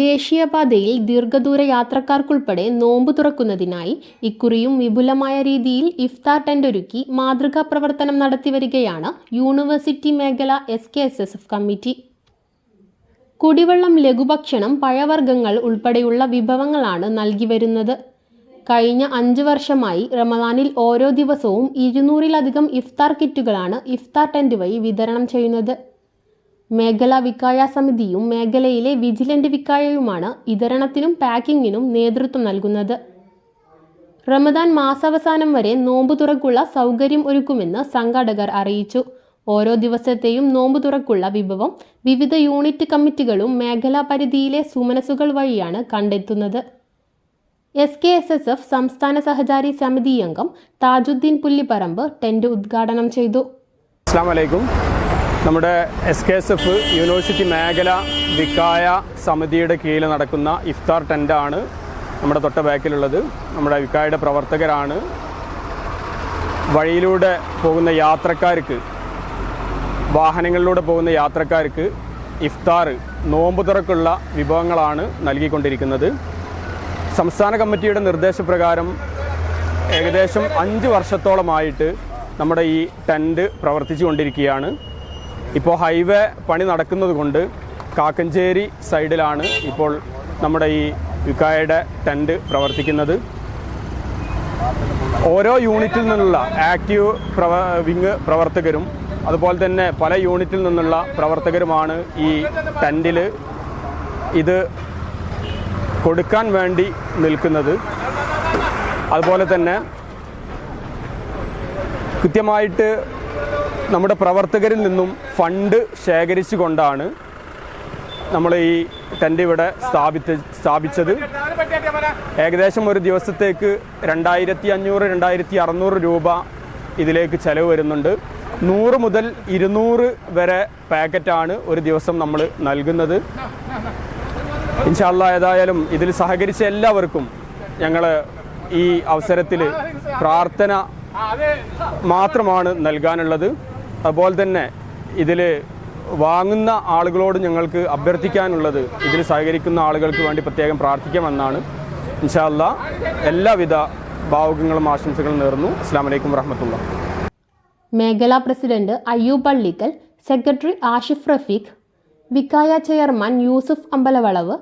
ദേശീയപാതയിൽ ദീർഘദൂര യാത്രക്കാർക്കുൾപ്പെടെ നോമ്പ് തുറക്കുന്നതിനായി ഇക്കുറിയും വിപുലമായ രീതിയിൽ ഇഫ്താർ ടെന്റ് ഒരുക്കി മാതൃകാ പ്രവർത്തനം നടത്തിവരികയാണ് യൂണിവേഴ്സിറ്റി മേഖല S K S S F committee. കുടിവെള്ളം ലഘുഭക്ഷണം പഴവർഗങ്ങൾ ഉൾപ്പെടെയുള്ള വിഭവങ്ങളാണ് നൽകി വരുന്നത് കഴിഞ്ഞ അഞ്ച് വർഷമായി റമദാനിൽ ഓരോ ദിവസവും ഇരുന്നൂറിലധികം ഇഫ്താർ കിറ്റുകളാണ് ഇഫ്താർ ടെന്റ് വഴി വിതരണം ചെയ്യുന്നത്. മേഖലാ വിക്കായ സമിതിയും മേഖലയിലെ വിജിലന്റ് വിക്കായയുമാണ് വിതരണത്തിനും പാക്കിങ്ങിനും നേതൃത്വം നൽകുന്നത്. റമദാൻ മാസാവസാനം വരെ നോമ്പ് തുറക്കുള്ള സൗകര്യം ഒരുക്കുമെന്ന് സംഘാടകർ അറിയിച്ചു. ഓരോ ദിവസത്തെയും നോമ്പ് തുറക്കുള്ള വിഭവം വിവിധ യൂണിറ്റ് കമ്മിറ്റികളും മേഖലാ പരിധിയിലെ സുമനസുകൾ വഴിയാണ് കണ്ടെത്തുന്നത്. S K S S F സംസ്ഥാന സഹചാരി സമിതി അംഗം താജുദ്ദീൻ പുല്ലിപ്പറമ്പ് ടെന്റ് ഉദ്ഘാടനം ചെയ്തു. അസ്സാം നമ്മുടെ S K S F university മേഖല വിക്കായ സമിതിയുടെ കീഴിൽ നടക്കുന്ന ഇഫ്താർ ടെന്റാണ് നമ്മുടെ തൊട്ട ബാക്കിലുള്ളത്. നമ്മുടെ വിക്കായയുടെ പ്രവർത്തകരാണ്. വഴിയിലൂടെ പോകുന്ന യാത്രക്കാർക്ക് വാഹനങ്ങളിലൂടെ പോകുന്ന യാത്രക്കാർക്ക് ഇഫ്താർ നോമ്പ് തുറക്കുള്ള വിഭവങ്ങളാണ് നൽകിക്കൊണ്ടിരിക്കുന്നത്. സംസ്ഥാന കമ്മിറ്റിയുടെ നിർദ്ദേശപ്രകാരം ഏകദേശം അഞ്ച് വർഷത്തോളമായിട്ട് നമ്മുടെ ഈ ടെന്റ് പ്രവർത്തിച്ചു കൊണ്ടിരിക്കുകയാണ് ഇപ്പോൾ ഹൈവേ പണി നടക്കുന്നത് കൊണ്ട് കാക്കഞ്ചേരി സൈഡിലാണ് ഇപ്പോൾ നമ്മുടെ ഈ യുക്കായയുടെ ടെന്റ് പ്രവർത്തിക്കുന്നത്. ഓരോ യൂണിറ്റിൽ നിന്നുള്ള ആക്റ്റീവ് പ്രവ വിങ് പ്രവർത്തകരും അതുപോലെ തന്നെ പല യൂണിറ്റിൽ നിന്നുള്ള പ്രവർത്തകരുമാണ് ഈ ടെന്റിൽ ഇത് കൊടുക്കാൻ വേണ്ടി നിൽക്കുന്നത്. അതുപോലെ തന്നെ കൃത്യമായിട്ട് നമ്മുടെ പ്രവർത്തകരിൽ നിന്നും ഫണ്ട് ശേഖരിച്ചു കൊണ്ടാണ് നമ്മൾ ഈ ടെന്റ് ഇവിടെ സ്ഥാപിച്ച സ്ഥാപിച്ചത്. ഏകദേശം ഒരു ദിവസത്തേക്ക് രണ്ടായിരത്തി അഞ്ഞൂറ് രണ്ടായിരത്തി അറുന്നൂറ് രൂപ ഇതിലേക്ക് ചിലവ് വരുന്നുണ്ട്. നൂറ് മുതൽ ഇരുന്നൂറ് വരെ പാക്കറ്റാണ് ഒരു ദിവസം നമ്മൾ നൽകുന്നത്. ഇൻഷാല്ല ഏതായാലും ഇതിൽ സഹകരിച്ച എല്ലാവർക്കും ഞങ്ങൾ ഈ അവസരത്തിൽ പ്രാർത്ഥന മാത്രമാണ് നൽകാനുള്ളത്. അതുപോലെ തന്നെ ഇതിൽ വാങ്ങുന്ന ആളുകളോട് ഞങ്ങൾക്ക് അഭ്യർത്ഥിക്കാനുള്ളത് ഇതിൽ സഹകരിക്കുന്ന ആളുകൾക്ക് വേണ്ടി പ്രത്യേകം പ്രാർത്ഥിക്കാമെന്നാണ് ഇൻഷാല്ല എല്ലാവിധ ഭാവുകങ്ങളും ആശംസകളും നേർന്നു. അസ്സാം വലൈക്കും വറഹമത്തുള്ള. മേഖലാ president Ayyub Pallikkal secretary Ashif Rafeeq Vikhaya chairman Yusuf Ambalavalavu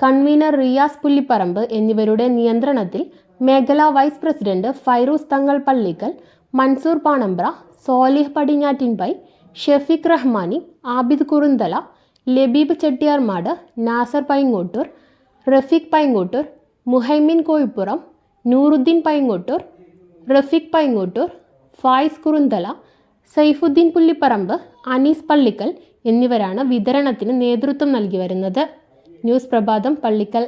convener Riyas Pullipparambu എന്നിവരുടെ നിയന്ത്രണത്തിൽ മേഖലാ വൈസ് പ്രസിഡന്റ് ഫൈറൂസ് തങ്ങൾ പള്ളിക്കൽ മൻസൂർ പാണമ്പ്ര സോലിഹ് പടിഞ്ഞാറ്റിൻപൈ ഷെഫീഖ് റഹ്മാനി ആബിദ് കുറുന്തല ലബീബ് ചെട്ടിയാർമാട് നാസർ പൈങ്ങോട്ടൂർ റഫീഖ് പൈങ്ങോട്ടൂർ മുഹൈമിൻ കോഴിപ്പുറം നൂറുദ്ദീൻ പൈങ്ങോട്ടൂർ റഫീഖ് പൈങ്ങോട്ടൂർ ഫായിസ് കുറുന്തല സൈഫുദ്ദീൻ പുല്ലിപ്പറമ്പ് അനീസ് പള്ളിക്കൽ എന്നിവരാണ് വിതരണത്തിന് നേതൃത്വം നൽകി വരുന്നത്. ന്യൂസ് പ്രഭാതം പള്ളിക്കൽ.